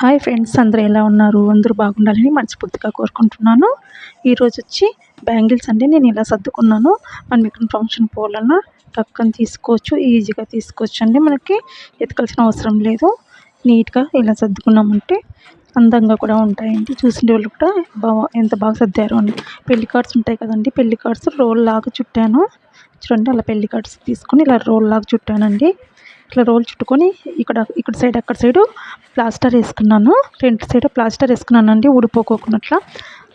Hi friends అందరూ ఎలా ఉన్నారు? అందరూ బాగుండాలని మనస్ఫూర్తిగా కోరుకుంటున్నాను. ఈరోజు వచ్చి బ్యాంగిల్స్ అంటే నేను ఇలా సర్దుకున్నాను. మనం ఇక్కడ ఫంక్షన్ పోవాలన్నా టక్కని తీసుకోవచ్చు ఈజీగా తీసుకోవచ్చు అండి మనకి. ఎతకాల్సిన అవసరం లేదు. నీట్గా ఇలా సర్దుకున్నామంటే అందంగా కూడా ఉంటాయండి. చూసిన వాళ్ళు కూడా బాగా ఎంత బాగా సర్దారు అని. పెళ్ళి కార్డ్స్ ఉంటాయి కదండి పెళ్ళి కార్డ్స్ రోల్ లాగా చుట్టాను. చూడండి అలా పెళ్ళి కార్డ్స్ తీసుకొని ఇలా రోల్ లాగా చుట్టానండి. ఇట్లా రోల్ చుట్టుకొని ఇక్కడ ఇక్కడ సైడ్ అక్కడ సైడు ప్లాస్టర్ వేసుకున్నాను. రెండు సైడ్ ప్లాస్టర్ వేసుకున్నాను అండి ఊడిపోకోకున్నట్లా.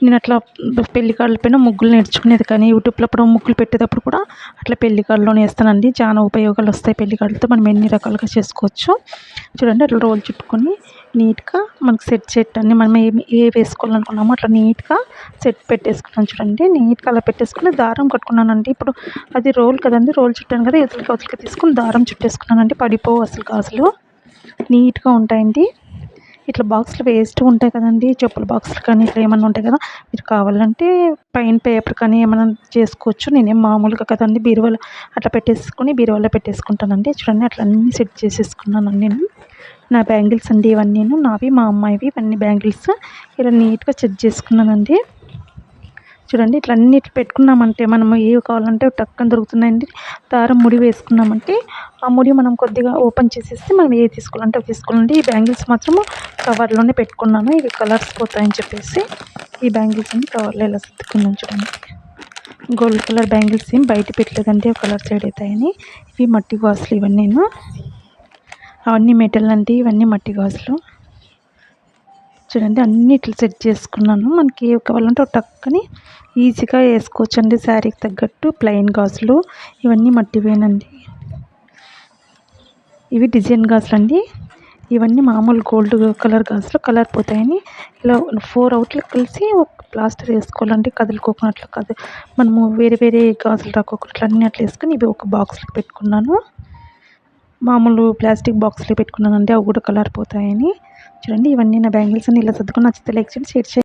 నేను అట్లా పెళ్ళి కార్డుల పైన ముగ్గులు నేర్చుకునేది కానీ యూట్యూబ్లో అప్పుడు ముగ్గులు పెట్టేటప్పుడు కూడా అట్లా పెళ్ళి కార్డులోనే వేస్తానండి. చాలా ఉపయోగాలు వస్తాయి పెళ్ళి కార్డులతో మనం ఎన్ని రకాలుగా చేసుకోవచ్చు. చూడండి అట్లా రోల్ చుట్టుకొని నీట్గా మనకు సెట్ చేయటాన్ని మనం ఏమి ఏ వేసుకోవాలనుకున్నామో అట్లా నీట్గా సెట్ పెట్టేసుకున్నాను చూడండి. నీట్గా అలా పెట్టేసుకుని దారం కట్టుకున్నానండి. ఇప్పుడు అది రోల్ కదండి రోల్ చుట్టాను కదా ఎదురుకి వదిలికి తీసుకుని దారం చుట్టేసుకున్నానండి. పడిపోవు అసలు గాజులు. నీట్గా ఉంటాయండి. ఇట్లా బాక్స్లు వేస్ట్ ఉంటాయి కదండి చెప్పుల బాక్స్లు కానీ ఇట్లా ఏమైనా ఉంటాయి కదా మీరు కావాలంటే పైన పేపర్ కానీ ఏమైనా చేసుకోవచ్చు. నేనేం మామూలుగా కదండి బీరువాలో అట్లా పెట్టేసుకొని బీరువాలో పెట్టేసుకుంటానండి. చూడండి అట్లా అన్నీ సెట్ చేసేసుకున్నాను నేను. నా బ్యాంగిల్స్ అండి ఇవన్నీ నావి మా అమ్మాయివి ఇవన్నీ బ్యాంగిల్స్. ఇలా నీట్గా సెట్ చేసుకున్నానండి. చూడండి ఇట్లా అన్నిటి పెట్టుకున్నామంటే మనం ఏవి కావాలంటే టక్కన దొరుకుతున్నాయండి. దారం ముడి వేసుకున్నామంటే ఆ ముడి మనం కొద్దిగా ఓపెన్ చేసేస్తే మనం ఏది తీసుకోవాలంటే అవి తీసుకోవాలండి. ఈ బ్యాంగిల్స్ మాత్రము కవర్లోనే పెట్టుకున్నాను. ఇవి కలర్స్ పోతాయని చెప్పేసి ఈ బ్యాంగిల్స్ అన్ని కవర్లో ఇలా సర్దుకున్నాను చూడండి. గోల్డ్ కలర్ బ్యాంగిల్స్ ఏం బయట పెట్టలేదండి కలర్ సైడ్ అవుతాయని ఇవి మట్టి గాజులు ఇవన్నీ అవన్నీ మెటల్ అండి ఇవన్నీ మట్టి గాజులు. చూడండి అన్ని ఇట్లా సెట్ చేసుకున్నాను. మనకి ఏ కావాలంటే ఒక టక్కని ఈజీగా వేసుకోవచ్చు అండి శారీకి తగ్గట్టు. ప్లెయిన్ గాజులు. ఇవన్నీ మట్టివేనండి ఇవి డిజైన్ గాజులు అండి ఇవన్నీ మామూలు గోల్డ్ కలర్ గాజులు. కలర్ పోతాయని. ఇలా ఫోర్ అవుట్లు కలిసి ఒక ప్లాస్టర్ వేసుకోవాలండి. కదులుకోకున్నట్లు కదు. మనము వేరే వేరే గాజులు రాకోకుండా అన్నీ అట్లా వేసుకొని ఇవి ఒక బాక్స్లో పెట్టుకున్నాను. మామూలు ప్లాస్టిక్ బాక్స్లో పెట్టుకున్నానండి అవి కూడా కలర్ పోతాయని. చూడండి ఇవన్నీ నా బ్యాంగిల్స్ అన్ని ఇలా సర్దుకొని నచ్చితే లైక్ చేయండి షేర్ చేయండి.